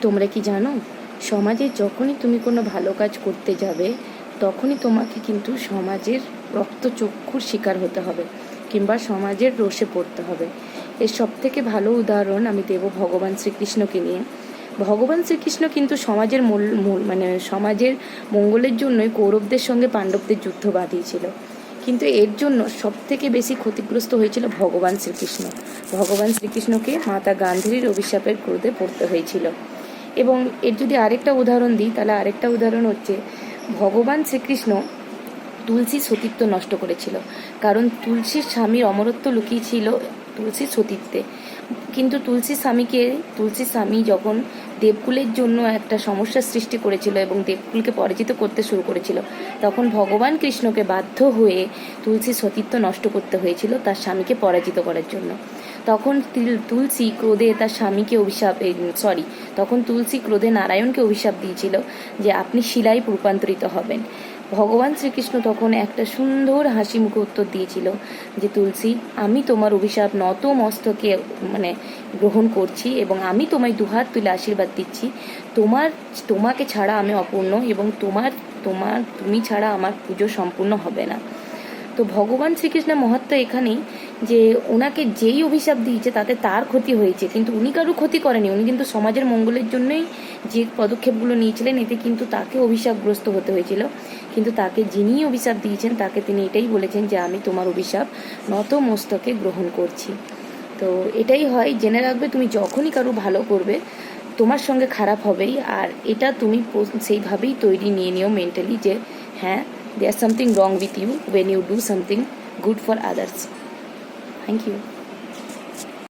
তোমরা কি জানো? সমাজে যখনই তুমি কোনো ভালো কাজ করতে যাবে, তখনই তোমাকে কিন্তু সমাজের রক্তচক্ষুর শিকার হতে হবে কিংবা সমাজের রোষে পড়তে হবে। এর সব থেকে ভালো উদাহরণ আমি দেব ভগবান শ্রীকৃষ্ণকে নিয়ে। ভগবান শ্রীকৃষ্ণ কিন্তু সমাজের মূল মানে সমাজের মঙ্গলের জন্যই কৌরবদের সঙ্গে পাণ্ডবদের যুদ্ধ বাঁধিয়েছিল। কিন্তু এর জন্য সব থেকে বেশি ক্ষতিগ্রস্ত হয়েছিল ভগবান শ্রীকৃষ্ণ। ভগবান শ্রীকৃষ্ণকে মাতা গান্ধীর অভিশাপের ক্রোধে পড়তে হয়েছিল। এবং এর যদি আরেকটা উদাহরণ দিই, তাহলে আরেকটা উদাহরণ হচ্ছে, ভগবান শ্রীকৃষ্ণ তুলসী সতীত্ব নষ্ট করেছিল। কারণ তুলসীর স্বামীর অমরত্ব লুকিয়েছিল তুলসীর সতীত্বে। কিন্তু তুলসীর স্বামীকে তুলসীর স্বামী যখন দেবকুলের জন্য একটা সমস্যার সৃষ্টি করেছিল এবং দেবকুলকে পরাজিত করতে শুরু করেছিল, তখন ভগবান কৃষ্ণকে বাধ্য হয়ে তুলসীর সতীত্ব নষ্ট করতে হয়েছিল তার স্বামীকে পরাজিত করার জন্য। তখন তিল- তুলসী ক্রোধে তার স্বামীকে অভিশাপ সরি তখন তুলসী ক্রোধে নারায়ণকে অভিশাপ দিয়েছিল যে আপনি শিলায় রূপান্তরিত হবেন। ভগবান শ্রীকৃষ্ণ তখন একটা সুন্দর হাসি মুখে উত্তর দিয়েছিল যে, তুলসী, আমি তোমার অভিশাপ নত মস্তকে মানে গ্রহণ করছি এবং আমি তোমায় দুহাত তুলে আশীর্বাদ দিচ্ছি। তোমার, তোমাকে ছাড়া আমি অপূর্ণ এবং তোমার তোমার, তুমি ছাড়া আমার পুজো সম্পূর্ণ হবে না। তো ভগবান শ্রীকৃষ্ণের মহত্ব এখানেই যে ওনাকে যেই অভিশাপ দিয়েছে তাতে তার ক্ষতি হয়েছে, কিন্তু উনি কারও ক্ষতি করেনি। উনি কিন্তু সমাজের মঙ্গলের জন্যই যে পদক্ষেপগুলো নিয়েছিলেন, এতে কিন্তু তাকে অভিশাপগ্রস্ত হতে হয়েছিল। কিন্তু তাকে যিনি অভিশাপ দিয়েছেন, তাকে তিনি এটাই বলেছেন যে, আমি তোমার অভিশাপ নত মস্তকে গ্রহণ করছি। তো এটাই হয়, জেনে রাখবে তুমি যখনই কারও ভালো করবে, তোমার সঙ্গে খারাপ হবেই। আর এটা তুমি সেইভাবেই তৈরি নিয়ে নিও মেন্টালি যে হ্যাঁ there something wrong with you when you do something good for others thank you